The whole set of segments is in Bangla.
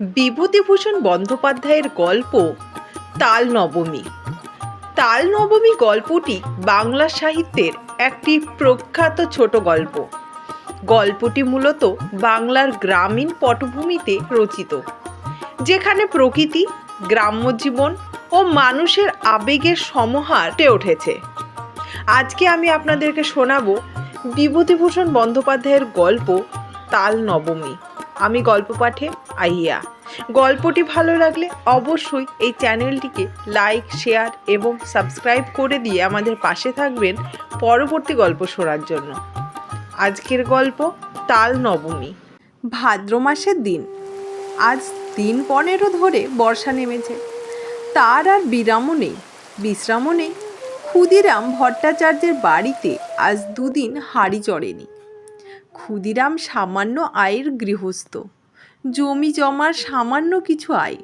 বিভূতিভূষণ বন্দ্যোপাধ্যায়ের গল্প তাল নবমী তাল নবমী গল্পটি বাংলা সাহিত্যের একটি প্রখ্যাত ছোট গল্প। গল্পটি মূলত বাংলার গ্রামীণ পটভূমিতে রচিত, যেখানে প্রকৃতি, গ্রাম্য জীবন ও মানুষের আবেগের সমাহার উঠেছে। আজকে আমি আপনাদেরকে শোনাবো বিভূতিভূষণ বন্দ্যোপাধ্যায়ের গল্প তাল নবমী আমি গল্প পাঠে আইয়া গল্পটি ভালো লাগলে অবশ্যই এই চ্যানেলটিকে লাইক, শেয়ার এবং সাবস্ক্রাইব করে দিয়ে আমাদের পাশে থাকবেন পরবর্তী গল্প শোনার জন্য। আজকের গল্প তাল নবমী। ভাদ্র মাসের দিন। আজ দিন পনেরো ধরে বর্ষা নেমেছে। তার আর বিরামও নেই, বিশ্রামও নেই। ক্ষুদিরাম ভট্টাচার্যের বাড়িতে আজ দুদিন হাড়ি চড়েনি। ক্ষুদিরাম সামান্য আয়ের গৃহস্থ। জমি জমার সামান্য কিছু আয়।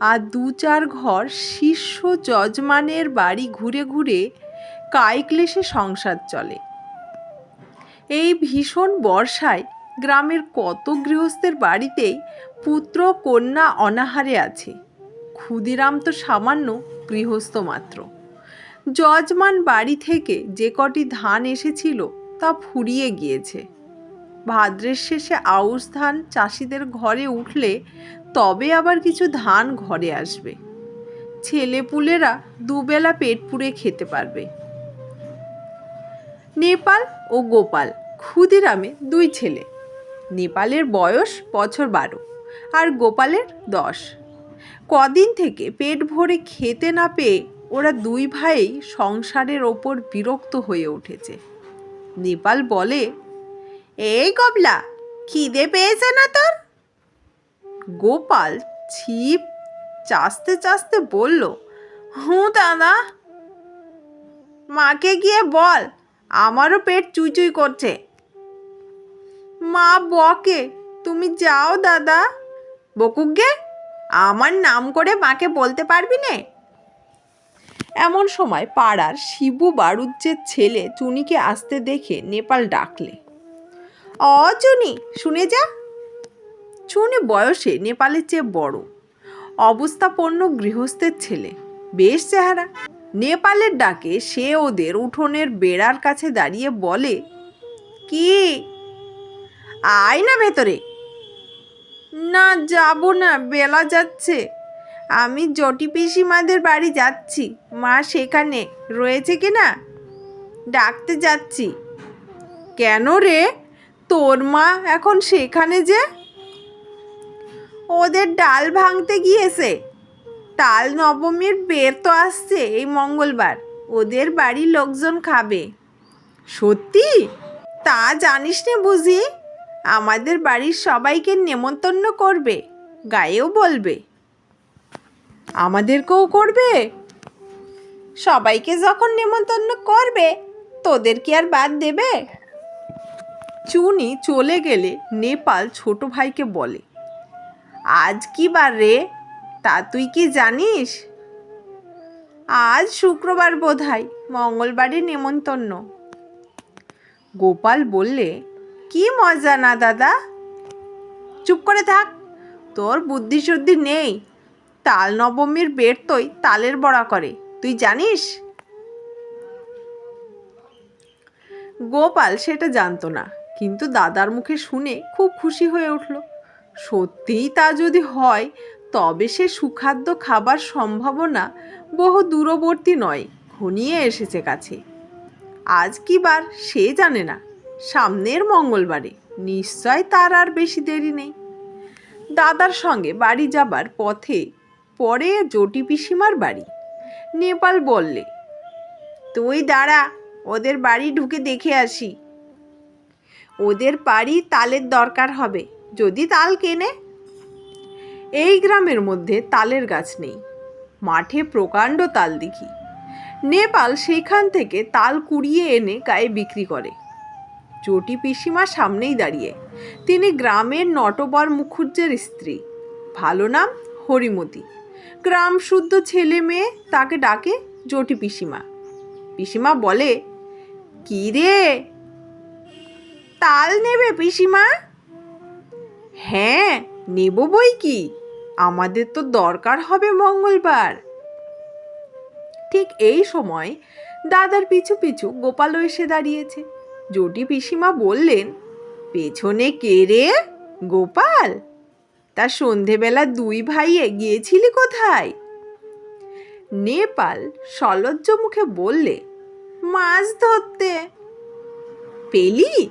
আর দু চার ঘর শীর্ষ যজমানের বাড়ি ঘুরে ঘুরে কায়ক্লেশে সংসার চলে। এই ভীষণ বর্ষায় গ্রামের কত গৃহস্থের বাড়িতেই পুত্র কন্যা অনাহারে আছে। ক্ষুদিরাম তো সামান্য গৃহস্থ মাত্র। যজমান বাড়ি থেকে যে কটি ধান এসেছিল তা ফুরিয়ে গিয়েছে। ভাদ্রের শেষে আউশ ধান চাষিদের ঘরে উঠলে তবে আবার কিছু ধান ঘরে আসবে। ছেলেপুলেরা দুবেলা পেট পুড়ে খেতে পারবে। নেপাল ও গোপাল, ক্ষুদিরামে দুই ছেলে। নেপালের বয়স বছর বারো আর গোপালের দশ। কদিন থেকে পেট ভরে খেতে না পেয়ে ওরা দুই ভাই সংসারের ওপর বিরক্ত হয়ে উঠেছে। নেপাল বলে এই গবলা খিদে পেয়েছে না তোর? গোপাল ছিপ চাস্তে চাস্তে বলল, হুঁ, দাদা। মাকে গিয়ে বল, আমারও পেট চুইচুই করছে। মা বকে, তুমি যাও, দাদা। বকুক গে, আমার নাম করে মাকে বলতে পারবি নে? এমন সময় পাড়ার শিবু বাড়ুজ্যের ছেলে চুনিকে আসতে দেখে নেপাল ডাকলে। অ চুনি শুনে যা। চুনি বয়সে নেপালের চেয়ে বড়। অবস্থাপন্ন গৃহস্থের ছেলে। বেশ চেহারা। নেপালের ডাকে সে ওদের উঠোনের বেড়ার কাছে দাঁড়িয়ে বলে, কি? আয় না ভেতরে। না, যাব না, বেলা যাচ্ছে। আমি জটি পিসিমাদের বাড়ি যাচ্ছি। মা সেখানে রয়েছে কি না ডাকতে যাচ্ছি। কেন রে? তোর মা এখন সেখানে যে? ওদের ডাল ভাঙতে গিয়েছে। তাল নবমীর বের তো আসছে এই মঙ্গলবার। ওদের বাড়ির লোকজন খাবে। সত্যি? তা জানিস নে বুঝি? আমাদের বাড়ির সবাইকে নেমন্তন্ন করবে, গায়েও বলবে। আমাদেরকেও করবে? সবাইকে যখন নেমন্তন্ন করবে, তোদের কি আর বাদ দেবে? চুনি চলে গেলে নেপাল ছোট ভাইকে বলে, আজ কি বার রে? তা তুই কি জানিস? আজ শুক্রবার বোধ হয় মঙ্গলবারে নেমন্তন্ন। গোপাল বললে, কি মজা না দাদা? চুপ করে থাক, তোর বুদ্ধি শুদ্ধি নেই। তাল নবমীর বের তৈ তালের বড়া করে, তুই জানিস? গোপাল সেটা জানতো না। কিন্তু দাদার মুখে শুনে খুব খুশি হয়ে উঠল। সত্যিই তা যদি হয়, তবে সে সুখাদ্য খাবার সম্ভাবনা বহু দূরবর্তী নয়, ঘনিয়ে এসেছে কাছে। আজ কি বার সে জানে না, সামনের মঙ্গলবারে নিশ্চয় তার আর বেশি দেরি নেই। দাদার সঙ্গে বাড়ি যাবার পথে পরে জটি পিসিমার বাড়ি। নেপাল বললে, তুই দাঁড়া, ওদের বাড়ি ঢুকে দেখে আসি। ওদের বাড়ি তালের দরকার হবে, যদি তাল কেনে। এই গ্রামের মধ্যে তালের গাছ নেই, মাঠে প্রকাণ্ড তাল দেখি। নেপাল সেইখান থেকে তাল কুড়িয়ে এনে গায়ে বিক্রি করে। চটি পিসিমা সামনেই দাঁড়িয়ে, তিনি গ্রামের নটবর মুখুজ্জের স্ত্রী। ভালো নাম হরিমতি। গ্রাম শুদ্ধ ছেলে মেয়ে তাকে ডাকে জটি পিসিমা। পিসিমা বলে, কি রে তাল নেবে পিসিমা? হ্যাঁ নেব বই কি? আমাদের তো দরকার হবে মঙ্গলবার। ঠিক এই সময় দাদার পিছু পিছু গোপালও এসে দাঁড়িয়েছে। জটি পিসিমা বললেন, পেছনে কে রে? গোপাল? তা সন্ধেবেলা দুই ভাইয়ে গিয়েছিলি কোথায়? নেপাল সলজ্জ মুখে বললে, মাছ ধরতে। পেলি?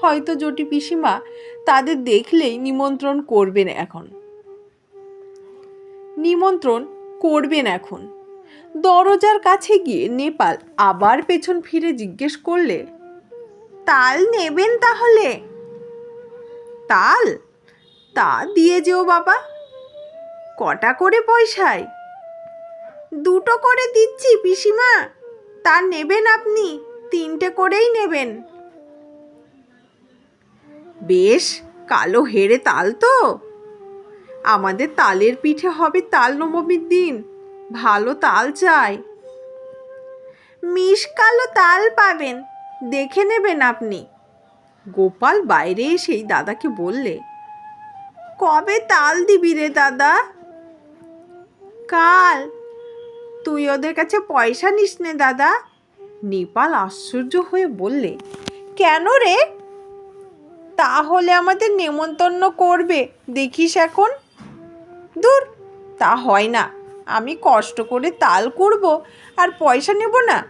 হয়তো জটি পিসিমা তাদের দেখলেই নিমন্ত্রণ করবেন এখন। নিমন্ত্রণ করবেন এখন। দরজার কাছে গিয়ে নেপাল আবার পেছন ফিরে জিজ্ঞেস করলে, তাল নেবেন তাহলে? তাল? তা দিয়ে যেও বাবা। কটা করে পয়সায়? দুটো করে দিচ্ছি পিসিমা। তা নেবেন আপনি, তিনটে করেই নেবেন। বেশ, কালো হেরে তাল তো। আমাদের তালের পিঠে হবে তাল নবমীর দিন, ভালো তাল চাই। মিশ কালো তাল পাবেন, দেখে নেবেন আপনি। গোপাল বাইরে এসেই দাদাকে বললে, কবে তাল দিবি রে দাদা? কাল। তুই ওদের কাছে পয়সা নিস নে দাদা। নেপাল আশ্চর্য হয়ে বললে, কেন রে? তাহলে আমাদের নেমন্তন্ন করবে, দেখিস এখন। দূর, তা হয় না। আমি কষ্ট করে তাল করব আর পয়সা নেব না।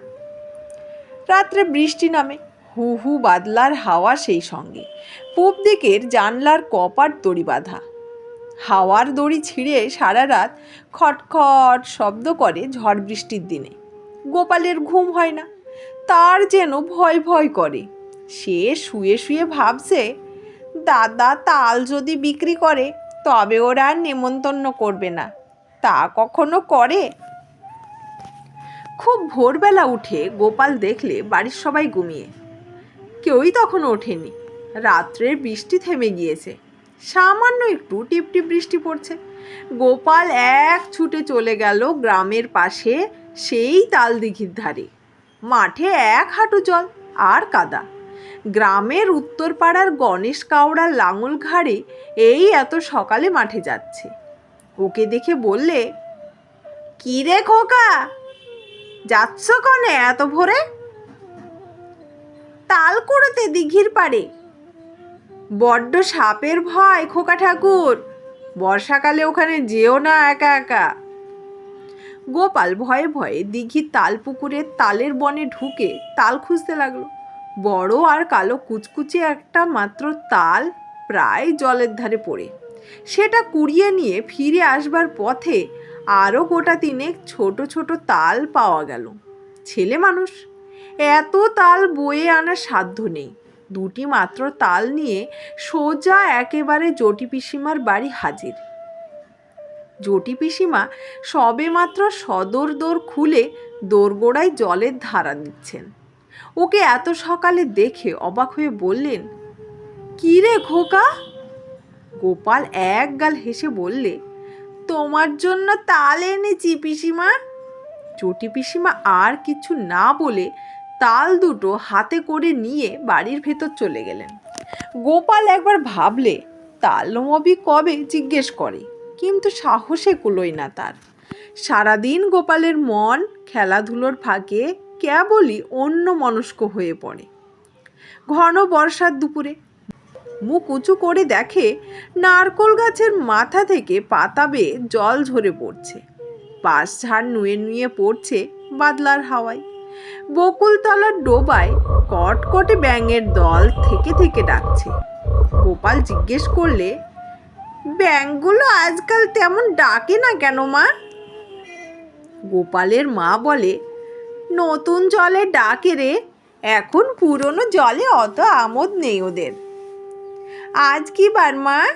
রাত্রে বৃষ্টি নামে হু হু বাদলার হাওয়া সেই সঙ্গে। পূব দিকের জানলার কপাট দড়ি বাঁধা। হাওয়ার দড়ি ছিঁড়ে সারা রাত খটখট শব্দ করে ঝড় বৃষ্টির দিনে। গোপালের ঘুম হয় না, তার যেন ভয় ভয় করে। সে শুয়ে শুয়ে ভাবছে, দাদা তাল যদি বিক্রি করে, তবে ওরা আর নেমন্তন্ন করবে না। তা কখনো করে? খুব ভোরবেলা উঠে গোপাল দেখলে বাড়ির সবাই ঘুমিয়ে। কেউই তখন ওঠেনি। রাত্রের বৃষ্টি থেমে গিয়েছে। সামান্য একটু টিপটিপ বৃষ্টি পড়ছে। গোপাল এক ছুটে চলে গেল গ্রামের পাশে সেই তাল দিঘির ধারে। মাঠে এক হাঁটু জল আর কাদা। গ্রামের উত্তর পাড়ার গণেশ কাওড়ার লাঙল ঘাড়ে এই এত সকালে মাঠে যাচ্ছে। ওকে দেখে বললে, কি রে খোকা? যাচ্ছ কনে এত ভোরে? তাল কুড়োতে দিঘির পাড়ে। বড্ড সাপের ভয় খোকা ঠাকুর। বর্ষাকালে ওখানে যেও না একা একা। গোপাল ভয়ে ভয়ে দিঘির তাল পুকুরের তালের বনে ঢুকে তাল খুঁজতে লাগল। বড় আর কালো কুচকুচে একটা মাত্র তাল প্রায় জলের ধারে পড়ে। সেটা কুড়িয়ে নিয়ে ফিরে আসবার পথে আরও গোটা তিনেক ছোট ছোট তাল পাওয়া গেল। ছেলে মানুষ, এত তাল বয়ে আনার সাধ্য নেই। দুটি মাত্র তাল নিয়ে সোজা একেবারে জটি পিসিমার বাড়ি হাজির। জটি পিসিমা সবে মাত্র সদর দোর খুলে দোরগোড়ায় জলের ধারা দিচ্ছেন ওকে এত সকালে দেখে অবাক হয়ে বললেন, কি রে খোকা? গোপাল এক গাল হেসে বললে, তোমার জন্য তাল এনেছি পিসিমা। চটি পিসিমা আর কিছু না বলে তাল দুটো হাতে করে নিয়ে বাড়ির ভেতর চলে গেলেন। গোপাল একবার ভাবলে তালমবি কবে জিজ্ঞেস করে, কিন্তু সাহসে কুলোই না তার। সারাদিন গোপালের মন খেলাধুলোর ফাঁকে কেবলই অন্য মনস্ক হয়ে পড়ে। ঘন বর্ষার দুপুরে মুখ উঁচু করে দেখে নারকোল গাছের মাথা থেকে পাতা বেয়ে জল ঝরে পড়ছে। পাশ ঝাড় নুয়ে নুয়ে পড়ছে বাদলার হাওয়ায়। বকুলতলার ডোবায় কটকটে ব্যাঙের দল থেকে থেকে ডাকছে। গোপাল জিজ্ঞেস করলে, ব্যাঙগুলো আজকাল তেমন ডাকে না কেন মা? গোপালের মা বলে নতুন জলে ডাকে রে। এখন পুরনো জলে অত আমোদ নেই ওদের। আজ কি বার মা?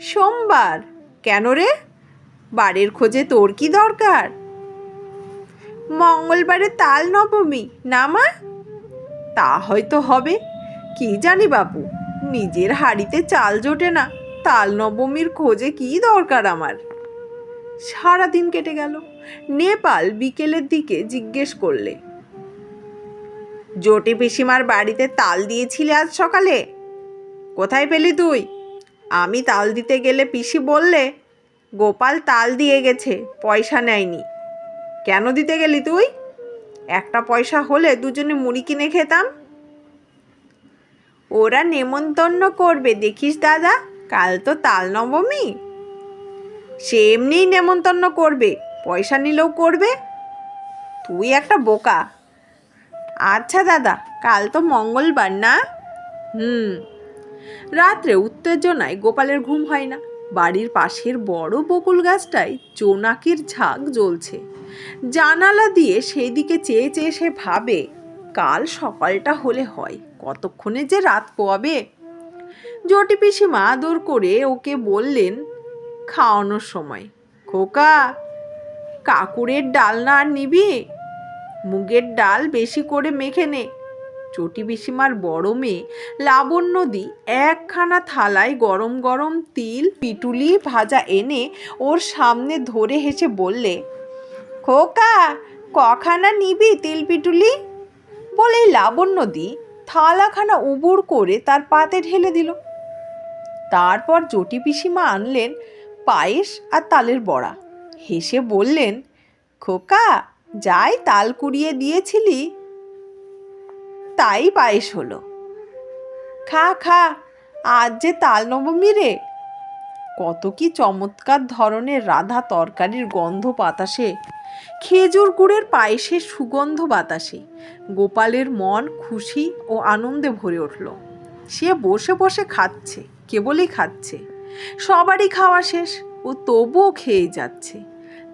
সোমবার। কেন রে? বাড়ির খোঁজে তোর কি দরকার? মঙ্গলবারে তাল নবমী, না মা? তা হয়তো হবে। কি জানি বাপু, নিজের হাড়িতে চাল জোটে না। তাল নবমীর খোঁজে কি দরকার আমার? সারা দিন কেটে গেল। নেপাল বিকেলের দিকে জিজ্ঞেস করলে, জোটে পিসিমার বাড়িতে তাল দিয়েছিলে আজ সকালে? কোথায় পেলি তুই? আমি তাল দিতে গেলে পিসি বললে, গোপাল তাল দিয়ে গেছে, পয়সা নেয়নি। কেন দিতে গেলি তুই? একটা পয়সা হলে দুজনে মুড়ি কিনে খেতাম। ওরা নেমন্তন্ন করবে দেখিস দাদা, কাল তো তাল নবমী। সে এমনিই নেমন্তন্ন করবে, পয়সা নিলেও করবে। তুই একটা বোকা। আচ্ছা দাদা, কাল তো মঙ্গলবার না? হুম। রাত্রে উত্তেজনায় গোপালের ঘুম হয় না। বাড়ির পাশের বড় বকুল গাছটায় জোনাকির ঝাঁক জ্বলছে। জানালা দিয়ে সেই দিকে চেয়ে চেয়ে সে ভাবে, কাল সকালটা হলে হয়, কতক্ষণে যে রাত পোয়াবে? জটি পিসিমা আদর করে ওকে বললেন খাওয়ানোর সময়। খোকা, কাকুরের ডাল না আর নিবি? মুগের ডাল বেশি করে মেখে নে। চটি পিসিমার বড় মেয়ে লাবণ্যদি একখানা থালায় গরম গরম তিল, পিটুলি ভাজা এনে ওর সামনে ধরে হেসে বললে, খোকা, কখানা নিবি তিল, পিটুলি? বলেই লাবণ্যদি থালাখানা উবুড় করে তার পাতে ঢেলে দিল। তারপর জটি পিসিমা আনলেন পায়েস আর তালের বড়া। হেসে বললেন, খোকা, যাই তাল কুড়িয়ে দিয়েছিলি। তাই পায়েস হলো। খা খা, আজ যে তাল নবমী রে। কত কি চমৎকার ধরনের রাধা তরকারির গন্ধ বাতাসে। খেজুর গুড়ের পায়েসের সুগন্ধ বাতাসে। গোপালের মন খুশি ও আনন্দে ভরে উঠল। সে বসে বসে খাচ্ছে, কেবলই খাচ্ছে। সবারই খাওয়া শেষ। ও তবুও খেয়ে যাচ্ছে।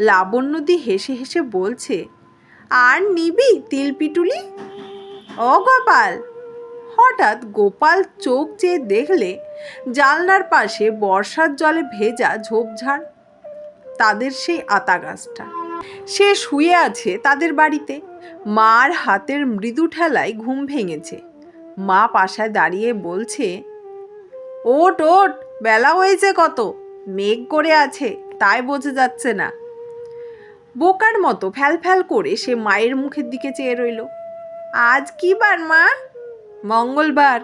লাবণ্যদি হেসে হেসে বলছে, আর নিবি তিলপিটুলি ও গোপাল। হঠাৎ গোপাল চোখ চেয়ে দেখলে জানলার পাশে বর্ষার জলে ভেজা ঝোপঝাড়, তাদের সেই আতা গাছটা। সে শুয়ে আছে তাদের বাড়িতে। মার হাতের মৃদু ঠেলায় ঘুম ভেঙেছে। মা পাশায় দাঁড়িয়ে বলছে, ওট ওট বেলা হয়েছে কত? মেঘ করে আছে, তাই বোঝা যাচ্ছে না। বোকার মতো ফ্যাল ফ্যাল করে সে মায়ের মুখের দিকে চেয়ে রইল। আজ কি বার, মা? মঙ্গলবার।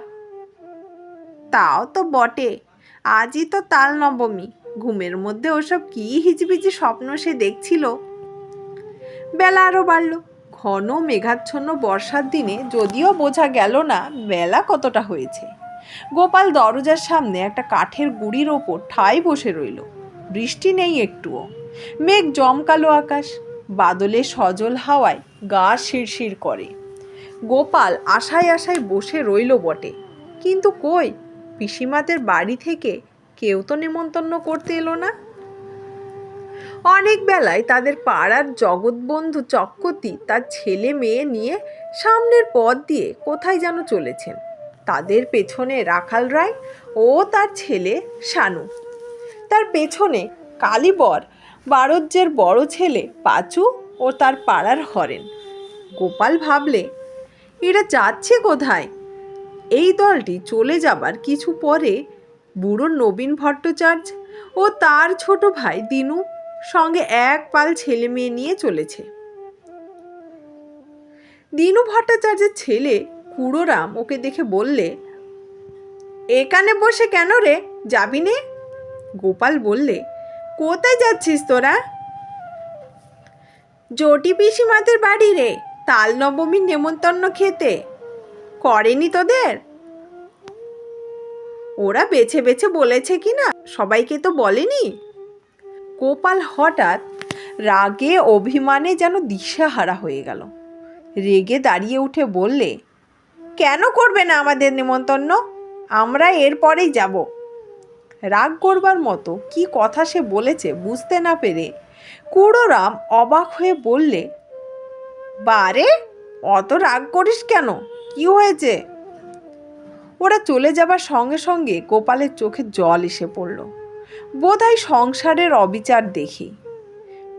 তাও তো বটে। আজই তো তাল নবমী। ঘুমের মধ্যে ওসব কি হিজিবিজি স্বপ্ন সে দেখছিল? বেলা আরও বাড়ল। ঘন মেঘাচ্ছন্ন বর্ষার দিনে যদিও বোঝা গেল না বেলা কতটা হয়েছে। গোপাল দরজার সামনে একটা কাঠের গুড়ির ওপর ঠাই বসে রইল। বৃষ্টি নেই একটুও। মেঘ জমকালো আকাশ, বাদলে সজল হাওয়ায় গা শিরশির করে। গোপাল আশায় আশায় বসে রইল বটে। কিন্তু কই, পিসিমাদের বাড়ি থেকে কেউ তো নেমন্তন্ন করতে এলো না? অনেক বেলায় তাদের পাড়ার জগৎবন্ধু চক্রতি তার ছেলে মেয়ে নিয়ে সামনের পথ দিয়ে কোথায় যেন চলেছেন। তাদের পেছনে রাখাল রায় ও তার ছেলে শানু। তার পেছনে কালীবর, বারজ্যের বড় ছেলে পাচু ও তার পাড়ার হরেন। গোপাল ভাবলে, এরা যাচ্ছে কোথায়? এই দলটি চলে যাবার কিছু পরে বুড়ো নবীন ভট্টাচার্য ও তার ছোট ভাই দিনু সঙ্গে এক পাল ছেলে মেয়ে নিয়ে চলেছে। দিনু ভট্টাচার্যের ছেলে কুড়োরাম ওকে দেখে বললে, এখানে বসে কেন রে? যাবি নে? গোপাল বললে, কোথায় যাচ্ছিস তোরা? জটি পিসিমাদের বাড়ি রে, তাল নবমীর নেমন্তন্ন খেতে। করেনি তোদের? ওরা বেছে বেছে বলেছে কি না, সবাইকে তো বলেনি? গোপাল হঠাৎ রাগে অভিমানে যেন দিশাহারা হয়ে গেল। রেগে দাঁড়িয়ে উঠে বললে কেন করবে না আমাদের নেমন্তন্ন আমরা এরপরেই যাব। রাগ করবার মতো কি কথা সে বলেছে বুঝতে না পেরে কুড়োরাম অবাক হয়ে বললে, বারে, অত রাগ করিস কেন? কি হয়েছে? ওরা চলে যাবার সঙ্গে সঙ্গে গোপালের চোখে জল এসে পড়ল। বোধহয় সংসারের অবিচার দেখি।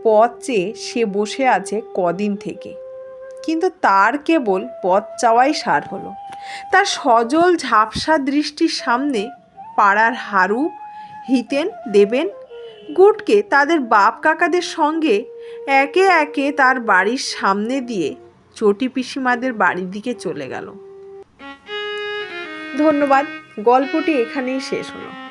পথ চেয়ে সে বসে আছে কদিন থেকে। কিন্তু তার কেবল পথ চাওয়াই সার হলো। তার সজল ঝাপসা দৃষ্টির সামনে পাড়ার হারু, হিতেন, দেবেন, গুটকে তাদের বাপ কাকাদের সঙ্গে একে একে তার বাড়ির সামনে দিয়ে চটি পিসিমাদের বাড়ির দিকে চলে গেল। ধন্যবাদ, গল্পটি এখানেই শেষ হলো।